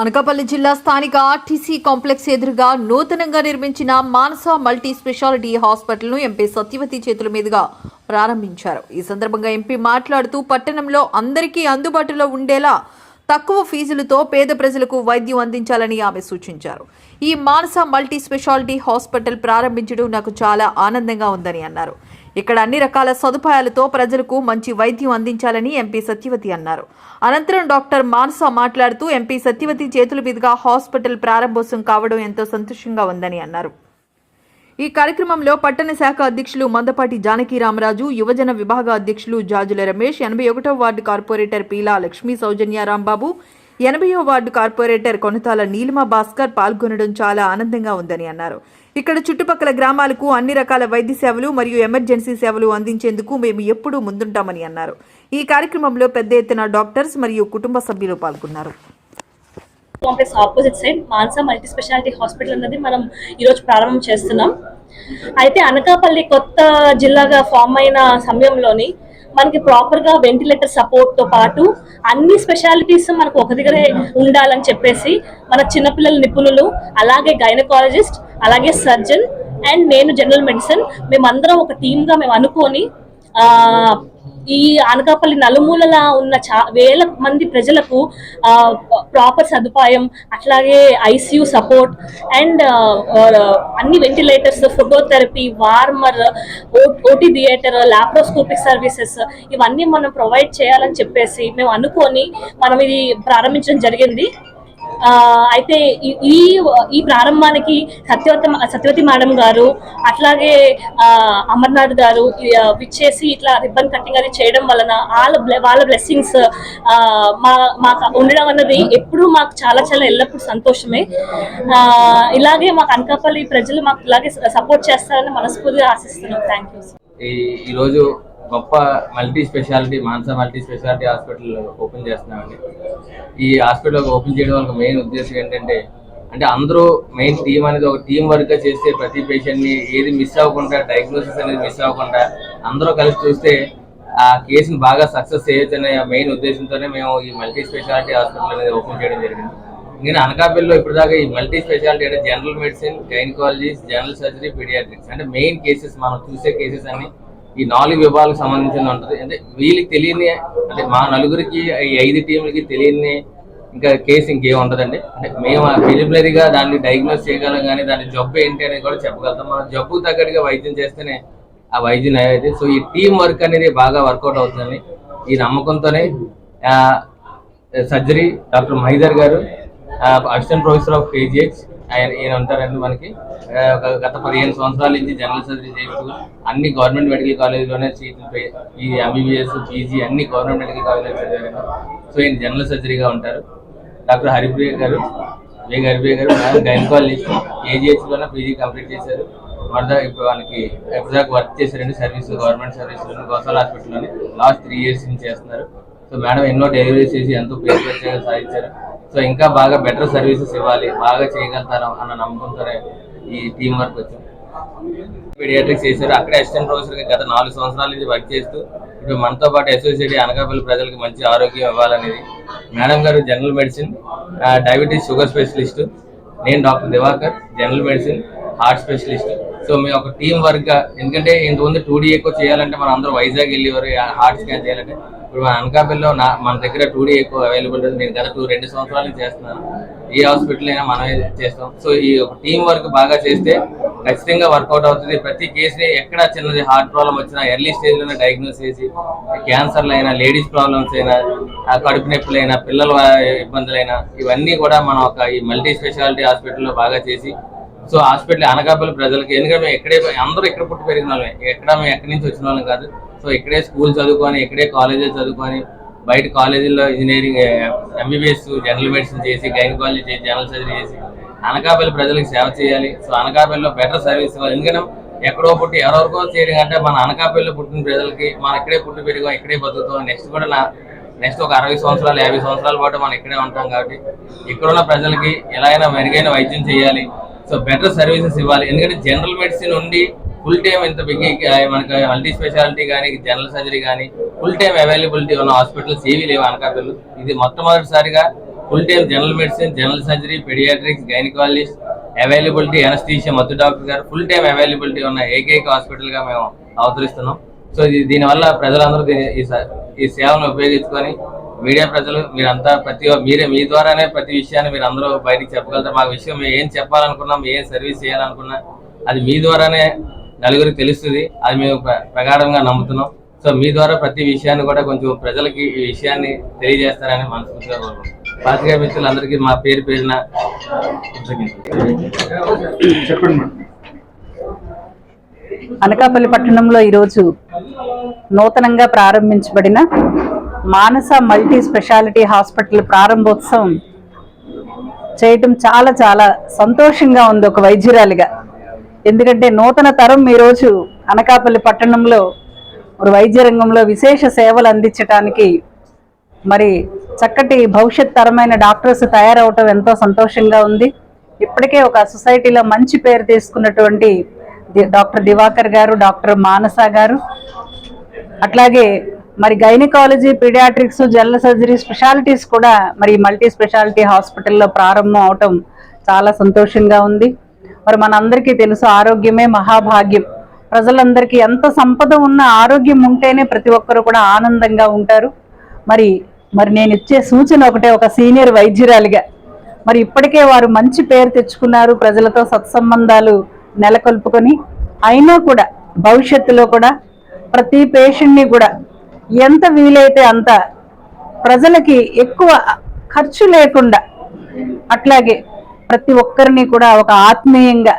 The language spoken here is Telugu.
అనకాపల్లి జిల్లా స్థానిక ఆర్టీసీ కాంప్లెక్స్ ఎదురుగా నూతనంగా నిర్మించిన మానస మల్టీ స్పెషాలిటీ హాస్పిటల్ను ఎంపీ సత్యవతి చేతుల మీదుగా ప్రారంభించారు. ఈ సందర్భంగా ఎంపీ మాట్లాడుతూ పట్టణంలో అందరికీ అందుబాటులో ఉండేలా తక్కువ ఫీజులతో పేద ప్రజలకు వైద్యం అందించాలని ఆమె సూచించారు. ఈ మానస మల్టీ స్పెషాలిటీ హాస్పిటల్ ప్రారంభించడం నాకు చాలా ఆనందంగా ఉందని అన్నారు. ఇక్కడ అన్ని రకాల సదుపాయాలతో ప్రజలకు మంచి వైద్యం అందించాలని ఎంపీ సత్యవతి అన్నారు. అనంతరం డాక్టర్ మానస మాట్లాడుతూ ఎంపీ సత్యవతి చేతుల మీదుగా హాస్పిటల్ ప్రారంభోత్సవం కావడం ఎంతో సంతోషంగా ఉందని అన్నారు. ఈ కార్యక్రమంలో పట్టణ శాఖ అధ్యక్షులు మందపాటి జానకి రామరాజు యువజన విభాగ అధ్యక్షులు జాజుల రమేష్ ఎనభై ఒకటో వార్డు కార్పొరేటర్ పీలా లక్ష్మీ సౌజన్య రాంబాబు ఎనభైవ వార్డు కార్పొరేటర్ కొనతాల నీలిమ భాస్కర్ పాల్గొనడం చాలా ఆనందంగా ఉందని అన్నారు. ఇక్కడ చుట్టుపక్కల గ్రామాలకు అన్ని రకాల వైద్య సేవలు మరియు ఎమర్జెన్సీ సేవలు అందించేందుకు మేము ఎప్పుడూ ముందుంటామని అన్నారు. ఈ కార్యక్రమంలో పెద్ద ఎత్తున డాక్టర్స్ మరియు కుటుంబ సభ్యులు పాల్గొన్నారు. Complex opposite side Mansa multi speciality hospital అన్నది మనం ఈరోజు ప్రారంభం చేస్తున్నాం. అయితే అనకాపల్లి కొత్త జిల్లాగా ఫామ్ అయిన సమయంలోని మనకి ప్రాపర్గా వెంటిలేటర్ సపోర్ట్తో పాటు అన్ని స్పెషాలిటీస్ మనకు ఒక దగ్గరే ఉండాలని చెప్పేసి మన చిన్నపిల్లల నిపుణులు అలాగే గైనకాలజిస్ట్ అలాగే సర్జన్ అండ్ నేను జనరల్ మెడిసిన్ మేమందరం ఒక టీమ్గా మేము అనుకొని ఈ అనకాపల్లి నలుమూలలా ఉన్న చా వేల మంది ప్రజలకు ప్రాపర్ సదుపాయం అట్లాగే ఐసీయూ సపోర్ట్ అండ్ అన్ని ventilators phototherapy warmer OT theatre laparoscopic services ఇవన్నీ మనం ప్రొవైడ్ చేయాలని చెప్పేసి మేము అనుకొని మనం ఇది ప్రారంభించడం జరిగింది. అయితే ఈ- ఈ ప్రారంభానికి సత్యవత సత్యవతి మేడం గారు అట్లాగే ఆ, అమర్నాథ్ గారు విచ్చేసి ఇట్లా రిబ్బన్ కటింగ్ అది చేయడం వలన వాళ్ళ వాళ్ళ బ్లెస్సింగ్స్ మా మాకు ఉండడం అన్నది ఎప్పుడు మాకు చాలా చాలా ఎల్లప్పుడూ సంతోషమే. ఆ, ఇలాగే మాకు అనకాపల్లి ప్రజలు మాకు ఇలాగే సపోర్ట్ చేస్తారని మనస్ఫూర్తిగా ఆశిస్తున్నాం. థ్యాంక్ యూ ఈరోజు గొప్ప multi speciality Mansa multi speciality hospital open చేస్తున్నామండి. ఈ హాస్పిటల్ ఓపెన్ చేయడం వల్ల మెయిన్ ఉద్దేశం ఏంటంటే అంటే అందరూ మెయిన్ టీం అనేది ఒక టీం వర్క్ చేస్తే ప్రతి పేషెంట్ని ఏది మిస్ అవ్వకుండా డయాగ్నోసిస్ అనేది మిస్ అవ్వకుండా అందరూ కలిసి చూస్తే ఆ కేసుని బాగా సక్సెస్ చేయొచ్చు అనే మెయిన్ ఉద్దేశంతోనే మేము ఈ మల్టీ స్పెషాలిటీ హాస్పిటల్ అనేది ఓపెన్ చేయడం జరిగింది. నేను అనకాపల్లిలో ఇప్పటిదాకా ఈ మల్టీ స్పెషాలిటీ అంటే general medicine gynaecology general surgery paediatrics అంటే మెయిన్ కేసెస్ మనం చూసే కేసెస్ అన్ని ఈ నాలుగు విభాగాలకు సంబంధించిన ఉంటుంది. అంటే వీళ్ళకి తెలియని అంటే మా నలుగురికి ఈ ఐదు టీంలకి తెలియని ఇంకా కేసు ఇంకేం ఉండదండి. అంటే మేము ప్రిలిమినరీగా దాన్ని డయాగ్నోస్ చేయగలం కానీ దాని జబ్బు ఏంటి అనేది కూడా చెప్పగలుగుతాం. మనం జబ్బు తగ్గట్టుగా వైద్యం చేస్తేనే ఆ వైద్యం అయితే సో ఈ టీం వర్క్ అనేది బాగా వర్కౌట్ అవుతుంది ఈ నమ్మకంతోనే సర్జరీ డాక్టర్ మహిదర్ గారు అసిస్టెంట్ ప్రొఫెసర్ ఆఫ్ కేజీహెచ్ ఆయన ఈయన ఉంటారండి మనకి. ఒక గత పదిహేను సంవత్సరాల నుంచి జనరల్ సర్జరీ చేస్తూ అన్ని గవర్నమెంట్ మెడికల్ కాలేజీలోనే సీట్లు ఈ ఎంబీబీఎస్ పీజీ అన్ని గవర్నమెంట్ మెడికల్ కాలేజీలో చదివారు సో ఈయన జనరల్ సర్జరీగా ఉంటారు. డాక్టర్ హరిప్రియ గారు వేగ హరిప్రియ గారు madam gynaecologist KGH PG complete చేశారు. మొదట ఇప్పుడు వాళ్ళకి ఎగ్జాక్ వర్క్ చేశారండి సర్వీస్ గవర్నమెంట్ సర్వీస్ గోసాల హాస్పిటల్లోని. లాస్ట్ త్రీ ఇయర్స్ నుంచి చేస్తున్నారు. సో మేడం ఎన్నో డెలివరీస్ చేసి ఎంతో పేరు ప్రత్యేకంగా సాధించారు. సో ఇంకా బాగా బెటర్ సర్వీసెస్ ఇవ్వాలి బాగా చేయగలుగుతారు అన్న నమ్మకంతోనే ఈ టీం వర్క్ వచ్చింది. పీడియాట్రిక్స్ చేశారు. అక్కడే అసిస్టెంట్ ప్రొఫెసర్గా గత నాలుగు సంవత్సరాల నుంచి వర్క్ చేస్తూ ఇప్పుడు మనతో పాటు అసోసియేట్ అనకాపల్లి ప్రజలకు మంచి ఆరోగ్యం ఇవ్వాలనేది. మేడం గారు general medicine diabetes sugar specialist నేను doctor Divakar general medicine heart specialist so మేము ఒక టీం వర్క్గా ఎందుకంటే ఇంతకుముందు టూ డీ ఎక్కువ చేయాలంటే మనం అందరూ వైజాగ్ వెళ్ళేవారు హార్ట్ స్కాన్ చేయాలంటే. ఇప్పుడు మన అనకాపల్లిలో నా మన దగ్గర టూ డీ ఎక్కువ అవైలబుల్ ఉంది. నేను గత టూ రెండు సంవత్సరాలు చేస్తున్నాను. ఏ హాస్పిటల్ అయినా మనమే చేస్తాం. సో ఈ ఒక టీం వర్క్ బాగా చేస్తే ఖచ్చితంగా వర్కౌట్ అవుతుంది. ప్రతి కేసుని ఎక్కడ చిన్నది హార్ట్ ప్రాబ్లం వచ్చినా ఎర్లీ స్టేజ్లోనే డయాగ్నోస్ చేసి క్యాన్సర్లు అయినా లేడీస్ ప్రాబ్లమ్స్ అయినా ఆ కడుపు నొప్పులైనా పిల్లల ఇబ్బందులైనా ఇవన్నీ కూడా మనం ఒక ఈ మల్టీ స్పెషాలిటీ హాస్పిటల్లో బాగా చేసి సో హాస్పిటల్ అనకాపల్లి ప్రజలకి ఎందుకంటే మేము ఎక్కడే అందరూ ఇక్కడ పుట్టి పెరిగిన వాళ్ళమే. ఎక్కడ మేము ఎక్కడి నుంచి వచ్చిన వాళ్ళం కాదు. సో ఇక్కడే స్కూల్ చదువుకొని ఇక్కడే కాలేజీలు చదువుకొని బయట కాలేజీల్లో ఇంజనీరింగ్ ఎంబీబీఎస్ జనరల్ మెడిసిన్ చేసి గైనకాలజీ చేసి జనరల్ సర్జరీ చేసి అనకాపల్లి ప్రజలకు సేవ చేయాలి. సో అనకాపల్లిలో బెటర్ సర్వీస్ ఇవ్వాలి. ఎందుకంటే ఎక్కడో పుట్టి ఎవరెవరికో చేయడం అంటే మన అనకాపల్లిలో పుట్టిన ప్రజలకి మన ఇక్కడే పుట్టి పెరిగాం ఇక్కడే బతుకుతాం. నెక్స్ట్ కూడా నా నెక్స్ట్ ఒక అరవై సంవత్సరాలు యాభై సంవత్సరాల పాటు మనం ఇక్కడే ఉంటాం కాబట్టి ఇక్కడున్న ప్రజలకి ఎలా అయినా మెరుగైన వైద్యం చేయాలి. సో బెటర్ సర్వీసెస్ ఇవ్వాలి. ఎందుకంటే జనరల్ మెడిసిన్ ఉండి ఫుల్ టైం ఇంత బిగ్గి మనకి మల్టీ స్పెషాలిటీ కానీ జనరల్ సర్జరీ కానీ ఫుల్ టైం అవైలబిలిటీ ఉన్న హాస్పిటల్స్ ఏవి లేవు అనకాపల్లి. ఇది మొట్టమొదటిసారిగా full time general medicine general surgery paediatrics gynaecologist availability anaesthesia మత్తు డాక్టర్ గారు ఫుల్ టైం అవైలబిలిటీ ఉన్న ఏకైక హాస్పిటల్గా మేము అవతరిస్తున్నాం. సో ఇది దీనివల్ల ప్రజలందరూ దీని- ఈ సేవను ఉపయోగించుకొని మీడియా ప్రజలు మీరంతా ప్రతి మీరే మీ ద్వారానే ప్రతి విషయాన్ని మీరు అందరూ బయటికి చెప్పగలుగుతారు. మాకు విషయం మేము ఏం చెప్పాలనుకున్నాం ఏం సర్వీస్ చేయాలనుకున్నా అది మీ ద్వారానే నలుగురికి తెలుస్తుంది. అది మేము ప్ర- ప్రగాఢంగా నమ్ముతున్నాం. సో మీ ద్వారా ప్రతి విషయాన్ని కూడా కొంచెం ప్రజలకి ఈ విషయాన్ని తెలియజేస్తారని మనస్ఫూర్తిగా కోరుకుంటున్నాం. పాత్రికా మిత్రులందరికీ మా పేరు పేరున చెప్పండి అనకాపల్లి పట్టణంలో ఈరోజు నూతనంగా ప్రారంభించబడిన మానస మల్టీ స్పెషాలిటీ హాస్పిటల్ ప్రారంభోత్సవం చేయటం చాలా చాలా సంతోషంగా ఉంది ఒక వైద్యురాలిగా. ఎందుకంటే నూతన తరం ఈరోజు అనకాపల్లి పట్టణంలో మరి వైద్య రంగంలో విశేష సేవలు అందించడానికి మరి చక్కటి భవిష్యత్ తరమైన డాక్టర్స్ తయారవటం ఎంతో సంతోషంగా ఉంది. ఇప్పటికే ఒక సొసైటీలో మంచి పేరు తీసుకున్నటువంటి డాక్టర్ దివాకర్ గారు డాక్టర్ మానస గారు. అట్లాగే మరి gynaecology paediatrics general surgery specialities కూడా మరి మల్టీ స్పెషాలిటీ హాస్పిటల్లో ప్రారంభం అవటం చాలా సంతోషంగా ఉంది. మరి మనందరికీ తెలుసు ఆరోగ్యమే మహాభాగ్యం. ప్రజలందరికీ ఎంత సంపద ఉన్న ఆరోగ్యం ఉంటేనే ప్రతి ఒక్కరు కూడా ఆనందంగా ఉంటారు. మరి మరి నేను ఇచ్చే సూచన ఒకటే ఒక సీనియర్ వైద్యురాలిగా. మరి ఇప్పటికే వారు మంచి పేరు తెచ్చుకున్నారు ప్రజలతో సత్సంబంధాలు నెలకొల్పుకొని. అయినా కూడా భవిష్యత్తులో కూడా ప్రతి పేషెంట్ని కూడా ఎంత వీలైతే అంత ప్రజలకి ఎక్కువ ఖర్చు లేకుండా అట్లాగే ప్రతి ఒక్కరిని కూడా ఒక ఆత్మీయంగా